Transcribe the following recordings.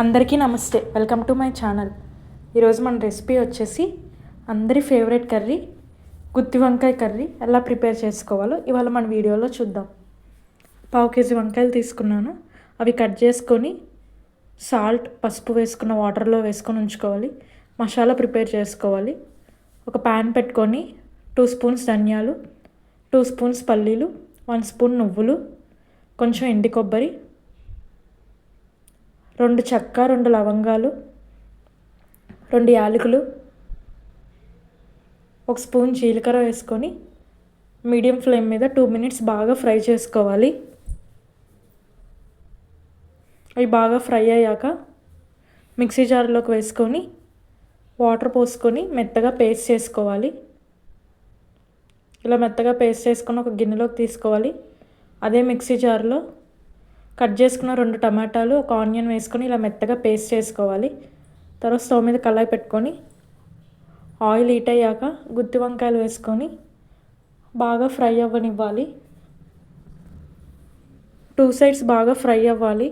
అందరికీ నమస్తే. Welcome to my channel. ఈరోజు మన రెసిపీ వచ్చేసి అందరి ఫేవరెట్ కర్రీ గుత్తి వంకాయ కర్రీ ఎలా ప్రిపేర్ చేసుకోవాలో ఇవాళ మన వీడియోలో చూద్దాం. పావు కేజీ వంకాయలు తీసుకున్నాను. అవి కట్ చేసుకొని సాల్ట్ పసుపు వేసుకున్న వాటర్లో వేసుకొని ఉంచుకోవాలి. మసాలా ప్రిపేర్ చేసుకోవాలి. ఒక ప్యాన్ పెట్టుకొని టూ స్పూన్స్ ధనియాలు టూ స్పూన్స్ పల్లీలు వన్ స్పూన్ నువ్వులు కొంచెం ఎండి కొబ్బరి రెండు చెక్క రెండు లవంగాలు రెండు యాలకులు ఒక స్పూన్ జీలకర్ర వేసుకొని మీడియం ఫ్లేమ్ మీద టూ మినిట్స్ బాగా ఫ్రై చేసుకోవాలి. అవి బాగా ఫ్రై అయ్యాక మిక్సీ జార్లోకి వేసుకొని వాటర్ పోసుకొని మెత్తగా పేస్ట్ చేసుకోవాలి. ఇలా మెత్తగా పేస్ట్ చేసుకొని ఒక గిన్నెలోకి తీసుకోవాలి. అదే మిక్సీ జార్లో కట్ చేసుకున్న రెండు టమాటాలు ఒక ఆనియన్ వేసుకొని ఇలా మెత్తగా పేస్ట్ చేసుకోవాలి. తర్వాత స్టవ్ మీద కళాయి పెట్టుకొని ఆయిల్ హీట్ అయ్యాక గుత్తి వంకాయలు వేసుకొని బాగా ఫ్రై అవ్వనివ్వాలి. టూ సైడ్స్ బాగా ఫ్రై అవ్వాలి.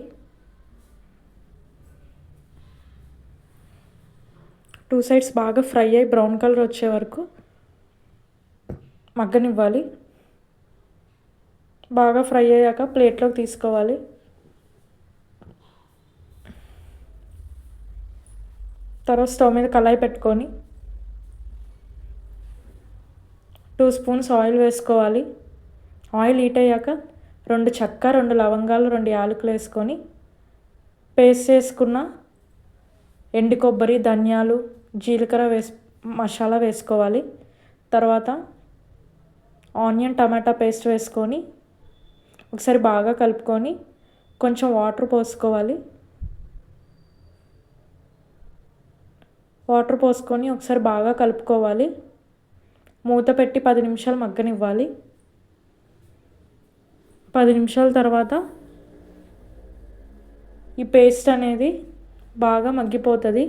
టూ సైడ్స్ బాగా ఫ్రై అయ్యి బ్రౌన్ కలర్ వచ్చే వరకు మగ్గనివ్వాలి. బాగా ఫ్రై అయ్యాక ప్లేట్లోకి తీసుకోవాలి. తర్వాత స్టవ్ మీద కళాయి పెట్టుకొని టూ స్పూన్స్ ఆయిల్ వేసుకోవాలి. ఆయిల్ హీట్ అయ్యాక రెండు చెక్క రెండు లవంగాలు రెండు యాలకులు వేసుకొని పేస్ట్ చేసుకున్న ఎండు కొబ్బరి ధనియాలు జీలకర్ర వేసి మసాలా వేసుకోవాలి. తర్వాత ఆనియన్ టమాటా పేస్ట్ వేసుకొని ఒకసారి బాగా కలుపుకొని కొంచెం వాటర్ పోసుకోవాలి. వాటర్ పోసుకొని ఒకసారి బాగా కలుపుకోవాలి. మూత పెట్టి పది నిమిషాలు మగ్గనివ్వాలి. పది నిమిషాల తర్వాత ఈ పేస్ట్ అనేది బాగా మగ్గిపోతుంది.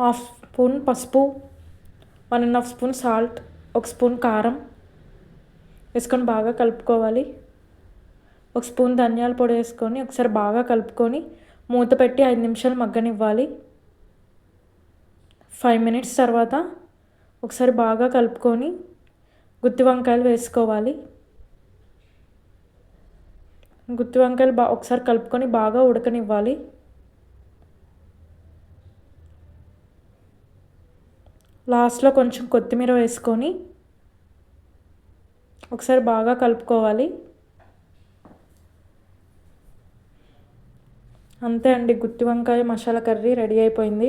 హాఫ్ స్పూన్ పసుపు one and half spoon salt ఒక స్పూన్ కారం వేసుకొని బాగా కలుపుకోవాలి. ఒక స్పూన్ ధనియాల పొడి వేసుకొని ఒకసారి బాగా కలుపుకొని మూత పెట్టి ఐదు నిమిషాలు మగ్గనివ్వాలి. ఫైవ్ మినిట్స్ తర్వాత ఒకసారి బాగా కలుపుకొని గుత్తి వంకాయలు వేసుకోవాలి. గుత్తి వంకాయలు బా ఒకసారి కలుపుకొని బాగా ఉడకనివ్వాలి. లాస్ట్లో కొంచెం కొత్తిమీర వేసుకొని ఒకసారి బాగా కలుపుకోవాలి. అంతే అండి. గుత్తి వంకాయ మసాలా కర్రీ రెడీ అయిపోయింది.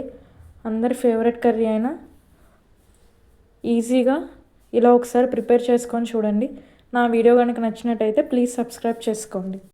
అందరి ఫేవరెట్ కర్రీ అయినా ఈజీగా ఇలా ఒకసారి ప్రిపేర్ చేసుకొని చూడండి. నా వీడియో కనుక నచ్చినట్టయితే ప్లీజ్ సబ్స్క్రైబ్ చేసుకోండి.